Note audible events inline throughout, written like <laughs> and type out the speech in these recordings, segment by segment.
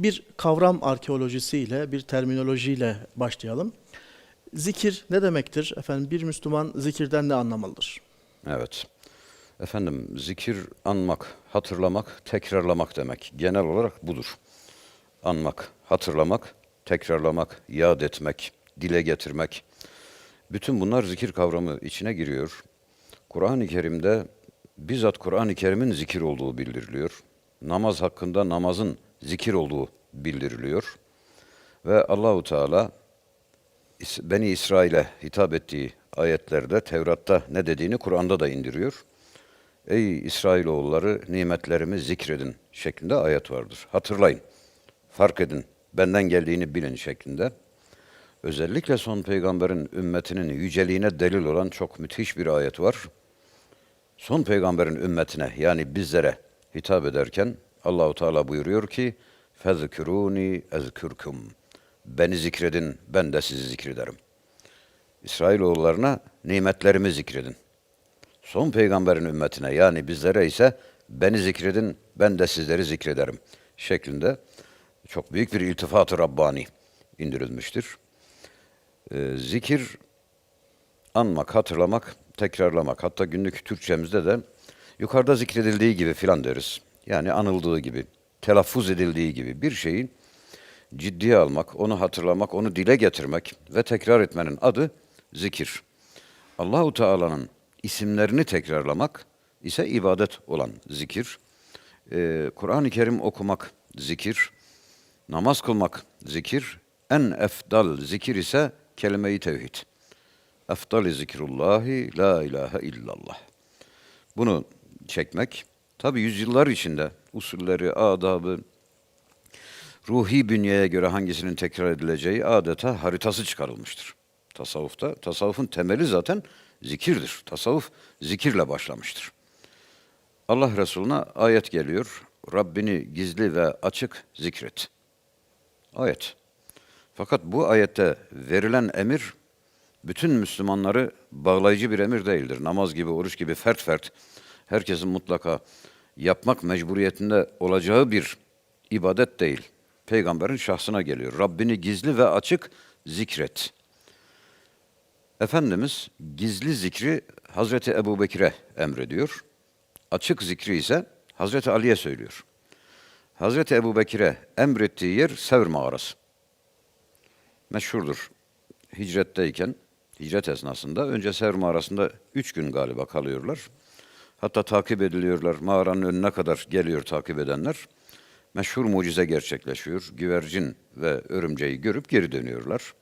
Bir kavram arkeolojisiyle, bir terminolojiyle başlayalım. Zikir ne demektir? Efendim bir Müslüman zikirden ne anlamalıdır? Evet. Efendim zikir anmak, hatırlamak, tekrarlamak demek. Genel olarak budur. Anmak, hatırlamak, tekrarlamak, yad etmek, dile getirmek. Bütün bunlar zikir kavramı içine giriyor. Kur'an-ı Kerim'de bizzat Kur'an-ı Kerim'in zikir olduğu bildiriliyor. Namaz hakkında namazın zikir olduğu bildiriliyor. Ve Allahu Teala Beni İsrail'e hitap ettiği ayetlerde Tevrat'ta ne dediğini Kur'an'da da indiriyor. Ey İsrailoğulları nimetlerimi zikredin şeklinde ayet vardır. Hatırlayın, fark edin, benden geldiğini bilin şeklinde. Özellikle son peygamberin ümmetinin yüceliğine delil olan çok müthiş bir ayet var. Son peygamberin ümmetine yani bizlere hitap ederken Allahu Teala buyuruyor ki: "Fezkuruni ezkurkum." Beni zikredin, ben de sizi zikrederim. İsrailoğullarına nimetlerimi zikredin. Son peygamberin ümmetine yani bizlere ise beni zikredin, ben de sizleri zikrederim şeklinde çok büyük bir iltifat-ı Rabbani indirilmiştir. Ee, zikir anmak, hatırlamak, tekrarlamak. Hatta günlük Türkçemizde de yukarıda zikredildiği gibi filan deriz. Yani anıldığı gibi, telaffuz edildiği gibi bir şeyin ciddiye almak, onu hatırlamak, onu dile getirmek ve tekrar etmenin adı zikir. Allahu Teala'nın isimlerini tekrarlamak ise ibadet olan zikir. Ee, Kur'an-ı Kerim okumak zikir, namaz kılmak zikir, en efdal zikir ise kelime-i tevhid. Efdali zikrullahi la ilahe illallah. Bunu çekmek, tabi yüzyıllar içinde usulleri, adabı, ruhi bünyeye göre hangisinin tekrar edileceği adeta haritası çıkarılmıştır. Tasavvufta, tasavvufun temeli zaten zikirdir. Tasavvuf zikirle başlamıştır. Allah Resulüne ayet geliyor. Rabbini gizli ve açık zikret. Ayet. Fakat bu ayette verilen emir bütün Müslümanları bağlayıcı bir emir değildir. Namaz gibi, oruç gibi fert fert herkesin mutlaka yapmak mecburiyetinde olacağı bir ibadet değil. Peygamberin şahsına geliyor. Rabbini gizli ve açık zikret. Efendimiz gizli zikri Hazreti Ebu Bekir'e emrediyor. Açık zikri ise Hazreti Ali'ye söylüyor. Hazreti Ebu Bekir'e emrettiği yer Sevr mağarası. Meşhurdur. Hicretteyken, hicret esnasında önce Sevr mağarasında üç gün galiba kalıyorlar. Hatta takip ediliyorlar. Mağaranın önüne kadar geliyor takip edenler. Meşhur mucize gerçekleşiyor. Güvercin ve örümceği görüp geri dönüyorlar.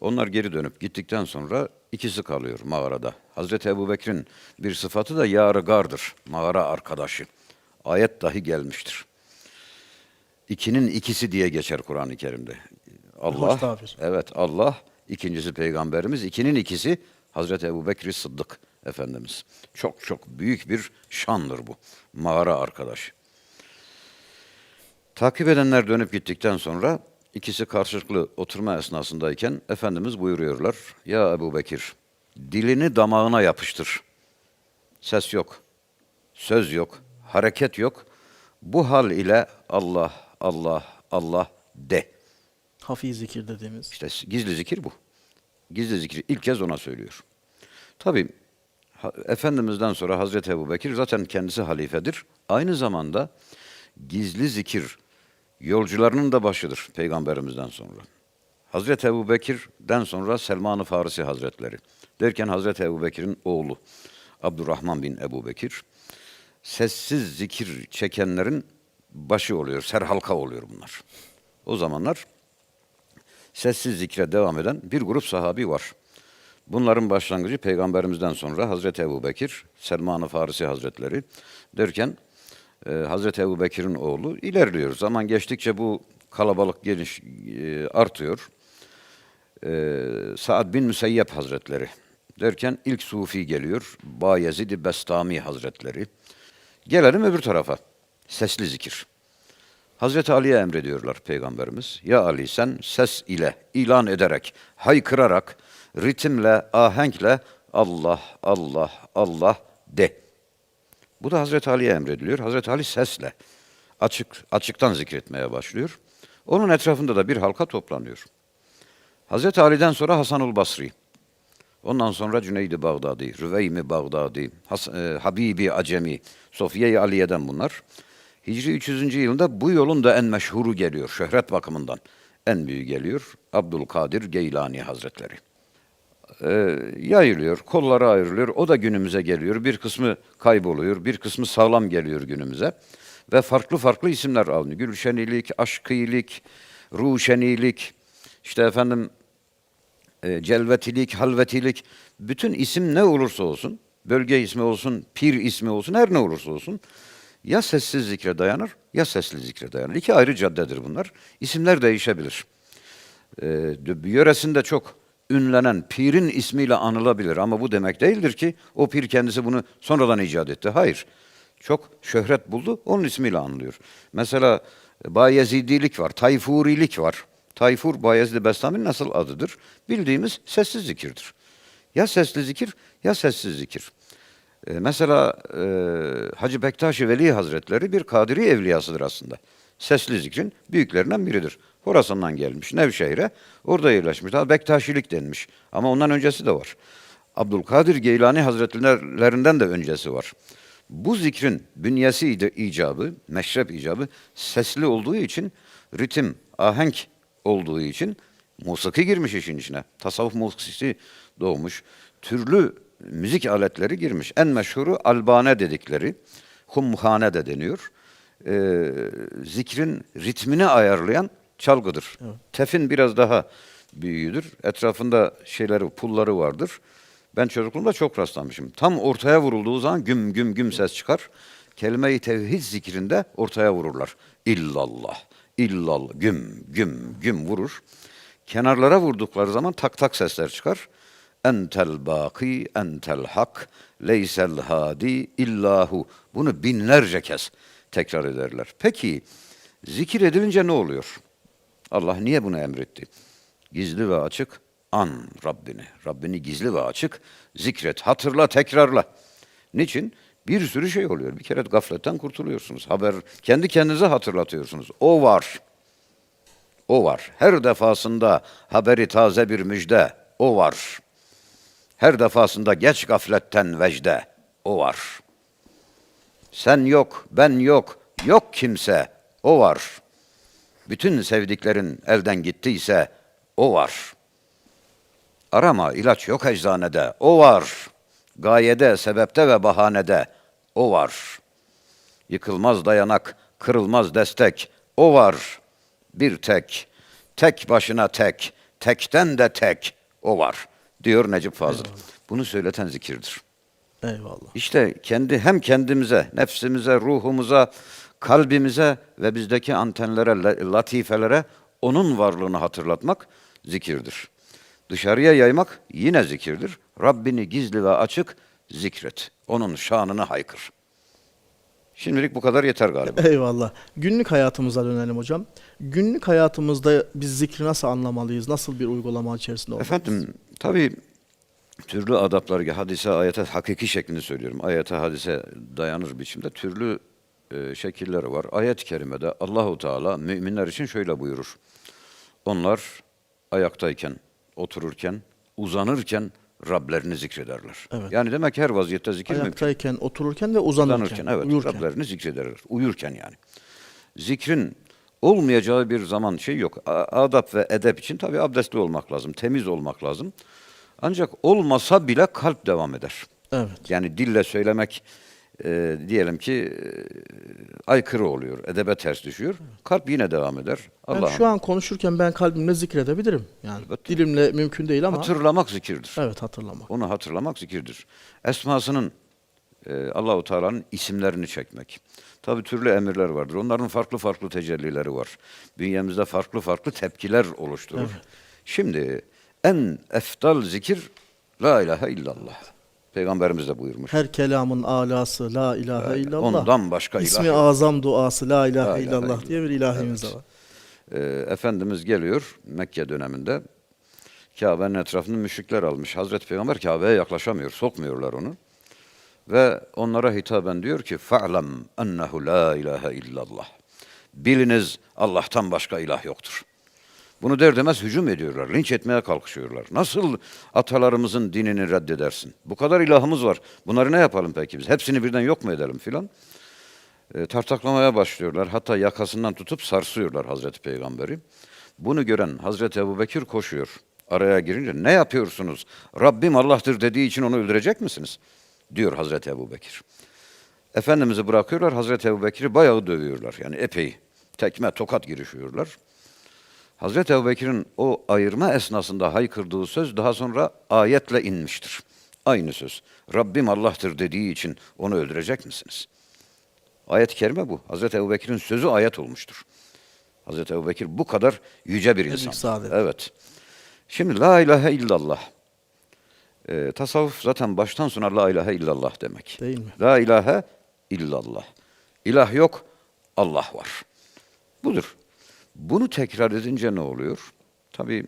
Onlar geri dönüp gittikten sonra ikisi kalıyor mağarada. Hazreti Ebu Bekir'in bir sıfatı da yarı gardır, mağara arkadaşı. Ayet dahi gelmiştir. İkinin ikisi diye geçer Kur'an-ı Kerim'de. Allah, evet Allah, ikincisi Peygamberimiz, ikinin ikisi Hazreti Ebu Bekir Sıddık Efendimiz. Çok çok büyük bir şandır bu. Mağara arkadaşı. Takip edenler dönüp gittikten sonra ikisi karşılıklı oturma esnasındayken Efendimiz buyuruyorlar. Ya Ebu Bekir, dilini damağına yapıştır. Ses yok, söz yok, hareket yok. Bu hal ile Allah, Allah, Allah de. Hafi zikir dediğimiz. İşte gizli zikir bu. Gizli zikri ilk kez ona söylüyor. Tabi Efendimiz'den sonra Hazreti Ebu Bekir zaten kendisi halifedir. Aynı zamanda gizli zikir yolcularının da başıdır Peygamberimizden sonra. Hazreti Ebu Bekir'den sonra Selman-ı Farisi Hazretleri. Derken Hazreti Ebu Bekir'in oğlu Abdurrahman bin Ebu Bekir. Sessiz zikir çekenlerin başı oluyor, serhalka oluyor bunlar. O zamanlar sessiz zikre devam eden bir grup sahabi var. Bunların başlangıcı peygamberimizden sonra Hazreti Ebu Bekir, Selman-ı Farisi Hazretleri derken e, Hazreti Ebu Bekir'in oğlu ilerliyor. Zaman geçtikçe bu kalabalık geniş e, artıyor. E, Saad bin Müseyyep Hazretleri derken ilk Sufi geliyor. Bayezid-i Bestami Hazretleri. Gelelim öbür tarafa. Sesli zikir. Hazreti Ali'ye emrediyorlar Peygamberimiz. Ya Ali sen ses ile, ilan ederek, haykırarak, ritimle, ahenkle Allah, Allah, Allah de. Bu da Hazreti Ali'ye emrediliyor. Hazreti Ali sesle, açık açıktan zikretmeye başlıyor. Onun etrafında da bir halka toplanıyor. Hazreti Ali'den sonra Hasanul Basri. Ondan sonra Cüneyd-i Bağdadi, Rüveymi Bağdadi, Has- e, Habibi Acemi, Sofiye-i Aliye'den bunlar. Hicri 300. yılında bu yolun da en meşhuru geliyor şöhret bakımından. En büyüğü geliyor Abdülkadir Geylani Hazretleri. Ee, yayılıyor, kollara ayrılıyor. O da günümüze geliyor. Bir kısmı kayboluyor, bir kısmı sağlam geliyor günümüze. Ve farklı farklı isimler alınıyor. Gülşenilik, aşkıyilik, ruşenilik, işte efendim e, celvetilik, halvetilik, bütün isim ne olursa olsun, bölge ismi olsun, pir ismi olsun, her ne olursa olsun, ya sessiz zikre dayanır ya sesli zikre dayanır. İki ayrı caddedir bunlar. İsimler değişebilir. E, yöresinde çok ünlenen pirin ismiyle anılabilir ama bu demek değildir ki o pir kendisi bunu sonradan icat etti. Hayır. Çok şöhret buldu, onun ismiyle anılıyor. Mesela e, Bayezidilik var, Tayfurilik var. Tayfur Bayezid Bestami'nin nasıl adıdır? Bildiğimiz sessiz zikirdir. Ya sesli zikir ya sessiz zikir. E, mesela e, Hacı Bektaşi Veli Hazretleri bir Kadiri evliyasıdır aslında. Sesli zikrin büyüklerinden biridir. Horasan'dan gelmiş Nevşehir'e, orada yerleşmiş. Daha Bektaşilik denmiş. Ama ondan öncesi de var. Abdülkadir Geylani Hazretlerinden de öncesi var. Bu zikrin bünyesi icabı, meşrep icabı sesli olduğu için, ritim, ahenk olduğu için musiki girmiş işin içine. Tasavvuf musikisi doğmuş. Türlü müzik aletleri girmiş. En meşhuru albane dedikleri, humhane de deniyor. Ee, zikrin ritmini ayarlayan çalgıdır. Tefin biraz daha büyüğüdür. Etrafında şeyleri, pulları vardır. Ben çocukluğumda çok rastlamışım. Tam ortaya vurulduğu zaman güm güm güm ses çıkar. Kelime-i tevhid zikrinde ortaya vururlar. İllallah, illallah, güm güm güm vurur. Kenarlara vurdukları zaman tak tak sesler çıkar. Entel baki, entel hak, leysel hadi illahu. Bunu binlerce kez tekrar ederler. Peki zikir edilince ne oluyor? Allah niye bunu emretti? Gizli ve açık an Rabbini. Rabbini gizli ve açık zikret, hatırla, tekrarla. Niçin? Bir sürü şey oluyor. Bir kere gafletten kurtuluyorsunuz. Haber kendi kendinize hatırlatıyorsunuz. O var. O var. Her defasında haberi taze bir müjde. O var. Her defasında geç gafletten vecde. O var. Sen yok, ben yok, yok kimse. O var. Bütün sevdiklerin elden gittiyse o var. Arama ilaç yok eczanede. O var. Gayede, sebepte ve bahanede. O var. Yıkılmaz dayanak, kırılmaz destek. O var. Bir tek. Tek başına tek. Tekten de tek. O var. Diyor Necip Fazıl. Bunu söyleten zikirdir. Eyvallah. İşte kendi hem kendimize, nefsimize, ruhumuza, kalbimize ve bizdeki antenlere, la- latifelere onun varlığını hatırlatmak zikirdir. Dışarıya yaymak yine zikirdir. Rabbini gizli ve açık zikret. Onun şanını haykır. Şimdilik bu kadar yeter galiba. <laughs> Eyvallah. Günlük hayatımıza dönelim hocam. Günlük hayatımızda biz zikri nasıl anlamalıyız? Nasıl bir uygulama içerisinde olmalıyız? Efendim tabii türlü adaplar, hadise, ayete, hakiki şeklini söylüyorum. Ayete, hadise dayanır biçimde türlü e, şekilleri var. Ayet-i kerimede Allahu Teala müminler için şöyle buyurur. Onlar ayaktayken, otururken, uzanırken Rablerini zikrederler. Evet. Yani demek her vaziyette zikir mümkün. Ayaktayken, otururken ve uzanırken, Uzanırken, evet. uyurken. Rablerini zikrederler. Uyurken yani. Zikrin olmayacağı bir zaman şey yok. Adap ve edep için tabii abdestli olmak lazım, temiz olmak lazım. Ancak olmasa bile kalp devam eder. Evet. Yani dille söylemek e, diyelim ki e, aykırı oluyor, edebe ters düşüyor. Kalp yine devam eder. Ben Allah'ım şu an konuşurken ben kalbimle zikredebilirim. Yani Elbette. dilimle mümkün değil ama hatırlamak zikirdir. evet hatırlamak. Onu hatırlamak zikirdir. Esmasının e, Allahu Teala'nın isimlerini çekmek. Tabi türlü emirler vardır. Onların farklı farklı tecellileri var. Bünyemizde farklı farklı tepkiler oluşturur. Şimdi en eftal zikir la ilahe illallah. Peygamberimiz de buyurmuş. Her kelamın alası la ilahe Evet, illallah. ondan başka İsmi ilah yok. azam duası la ilahe La ilahe illallah illallah. diye bir ilahimiz Evet. var. Ee, Efendimiz geliyor Mekke döneminde. Kabe'nin etrafını müşrikler almış. Hazreti Peygamber Kabe'ye yaklaşamıyor, sokmuyorlar onu. Ve onlara hitaben diyor ki: "Fa'lem ennehu la ilahe illallah." Biliniz Allah'tan başka ilah yoktur. Bunu der demez hücum ediyorlar, linç etmeye kalkışıyorlar. Nasıl atalarımızın dinini reddedersin? Bu kadar ilahımız var. Bunları ne yapalım peki biz? Hepsini birden yok mu edelim filan? E, tartaklamaya başlıyorlar. Hatta yakasından tutup sarsıyorlar Hazreti Peygamberi. Bunu gören Hazreti Ebubekir koşuyor. Araya girince ne yapıyorsunuz? Rabbim Allah'tır dediği için onu öldürecek misiniz? Diyor Hazreti Ebubekir. Efendimiz'i bırakıyorlar. Hazreti Ebubekir'i bayağı dövüyorlar. Yani epey tekme tokat girişiyorlar. Hazreti Ebubekir'in o ayırma esnasında haykırdığı söz daha sonra ayetle inmiştir. Aynı söz. Rabbim Allah'tır dediği için onu öldürecek misiniz? Ayet-i kerime bu. Hazreti Ebubekir'in sözü ayet olmuştur. Hazreti Ebubekir bu kadar yüce bir insan. saadet. Evet. Şimdi la ilahe illallah. Ee, tasavvuf zaten baştan sona la ilahe illallah demek. Değil mi? La ilahe illallah. İlah yok, Allah var. Budur. Bunu tekrar edince ne oluyor? Tabii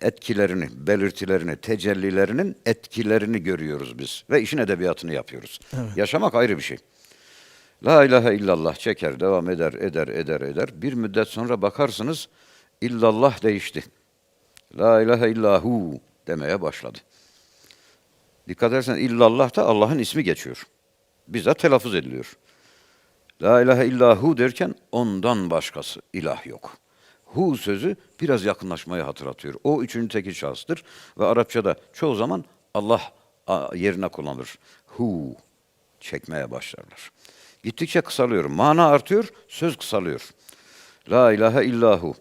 etkilerini, belirtilerini, tecellilerinin etkilerini görüyoruz biz ve işin edebiyatını yapıyoruz. Yaşamak ayrı bir şey. La ilahe illallah çeker, devam eder, eder, eder, eder. Bir müddet sonra bakarsınız illallah değişti. La ilahe illahu demeye başladı. Dikkat edersen illallah da Allah'ın ismi geçiyor. Bizzat telaffuz ediliyor. La ilahe illahu derken ondan başkası ilah yok. Hu sözü biraz yakınlaşmayı hatırlatıyor. O üçüncü tekil şahıstır ve Arapçada çoğu zaman Allah yerine kullanılır. Hu çekmeye başlarlar. Gittikçe kısalıyor. Mana artıyor, söz kısalıyor. La ilahe illahu.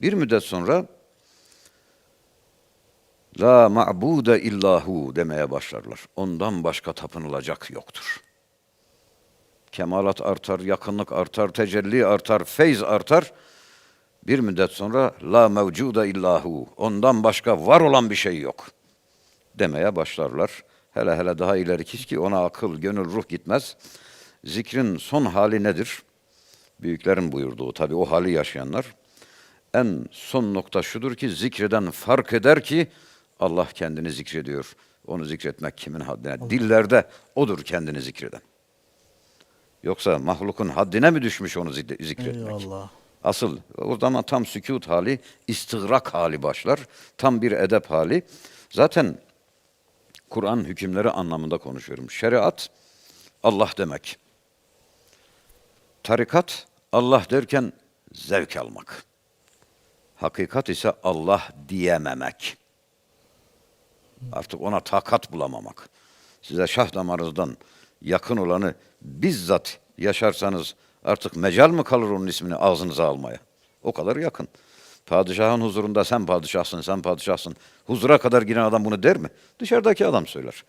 Bir müddet sonra La ma'bude illahu demeye başlarlar. Ondan başka tapınılacak yoktur. Kemalat artar, yakınlık artar, tecelli artar, feyz artar. Bir müddet sonra la mevcude illahu. Ondan başka var olan bir şey yok. Demeye başlarlar. Hele hele daha ileriki ki ona akıl, gönül, ruh gitmez. Zikrin son hali nedir? Büyüklerin buyurduğu tabi o hali yaşayanlar. En son nokta şudur ki zikreden fark eder ki Allah kendini zikrediyor. Onu zikretmek kimin haddine? Dillerde odur kendini zikreden. Yoksa mahlukun haddine mi düşmüş onu zik- zikretmek? Eyvallah. Asıl o zaman tam sükut hali, istigrak hali başlar. Tam bir edep hali. Zaten Kur'an hükümleri anlamında konuşuyorum. Şeriat Allah demek. Tarikat Allah derken zevk almak. Hakikat ise Allah diyememek. Artık ona takat bulamamak. Size şah damarınızdan yakın olanı bizzat yaşarsanız artık mecal mı kalır onun ismini ağzınıza almaya? O kadar yakın. Padişahın huzurunda sen padişahsın, sen padişahsın. Huzura kadar giren adam bunu der mi? Dışarıdaki adam söyler.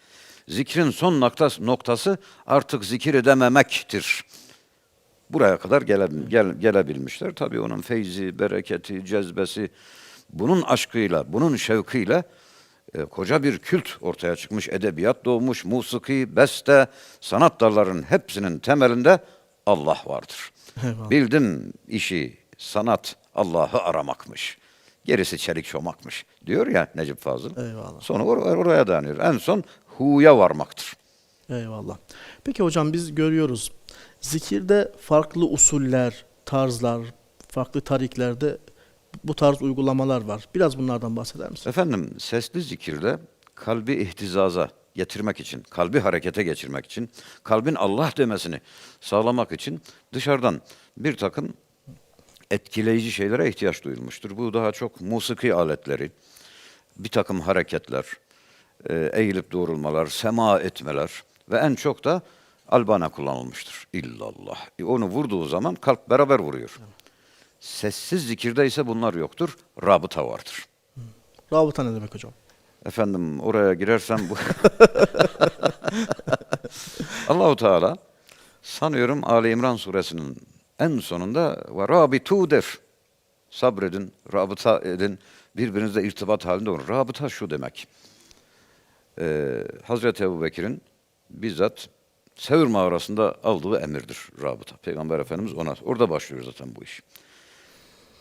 Zikrin son noktası, noktası artık zikir edememektir. Buraya kadar gele, gel, gelebilmişler. Tabii onun feyzi, bereketi, cezbesi, bunun aşkıyla, bunun şevkıyla e, koca bir kült ortaya çıkmış, edebiyat doğmuş, musiki, beste, sanat dallarının hepsinin temelinde Allah vardır. Eyvallah. Bildim işi, sanat Allah'ı aramakmış. Gerisi çelik çomakmış. Diyor ya Necip Fazıl. Eyvallah. Sonu or- oraya dayanıyor. En son hu'ya varmaktır. Eyvallah. Peki hocam biz görüyoruz. Zikirde farklı usuller, tarzlar, farklı tariklerde bu tarz uygulamalar var. Biraz bunlardan bahseder misin? Efendim sesli zikirde kalbi ihtizaza getirmek için, kalbi harekete geçirmek için, kalbin Allah demesini sağlamak için dışarıdan bir takım etkileyici şeylere ihtiyaç duyulmuştur. Bu daha çok musiki aletleri, bir takım hareketler, e, eğilip doğrulmalar, sema etmeler ve en çok da albana kullanılmıştır. İllallah. E, Onu vurduğu zaman kalp beraber vuruyor. Sessiz zikirde ise bunlar yoktur. Rabıta vardır. Rabıta ne demek hocam? Efendim oraya girersem bu <laughs> Allahu Teala sanıyorum Ali İmran suresinin en sonunda ve rabitu der. Sabredin, rabıta edin, birbirinizle irtibat halinde olun. Rabıta şu demek. Ee, Hazreti Ebu Bekir'in bizzat Sevr mağarasında aldığı emirdir rabıta. Peygamber Efendimiz ona, orada başlıyor zaten bu iş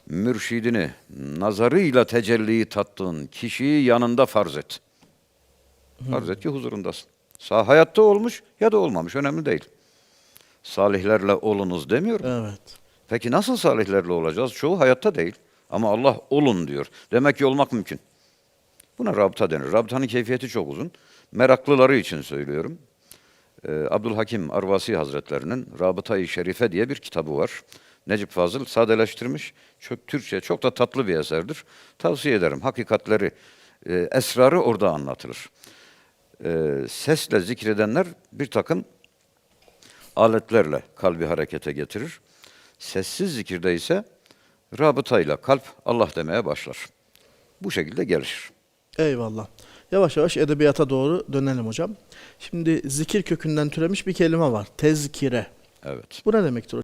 mürşidini nazarıyla tecelliyi tattığın kişiyi yanında farz et. Farz et ki huzurundasın. Sağ hayatta olmuş ya da olmamış önemli değil. salihlerle olunuz demiyor mu? Evet. Peki nasıl salihlerle olacağız? Çoğu hayatta değil. Ama Allah olun diyor. Demek ki olmak mümkün. Buna rabıta denir. Rabıtanın keyfiyeti çok uzun. Meraklıları için söylüyorum. Ee, Abdülhakim Arvasi Hazretlerinin Rabıta-i Şerife diye bir kitabı var. Necip Fazıl sadeleştirmiş. Çok Türkçe çok da tatlı bir eserdir. Tavsiye ederim. Hakikatleri, e, esrarı orada anlatılır. Ee, sesle zikredenler bir takım aletlerle kalbi harekete getirir. Sessiz zikirde ise rabıtayla kalp Allah demeye başlar. Bu şekilde gelişir. Eyvallah. Yavaş yavaş edebiyata doğru dönelim hocam. Şimdi zikir kökünden türemiş bir kelime var. Tezkire. Evet. Bu ne demektir hocam?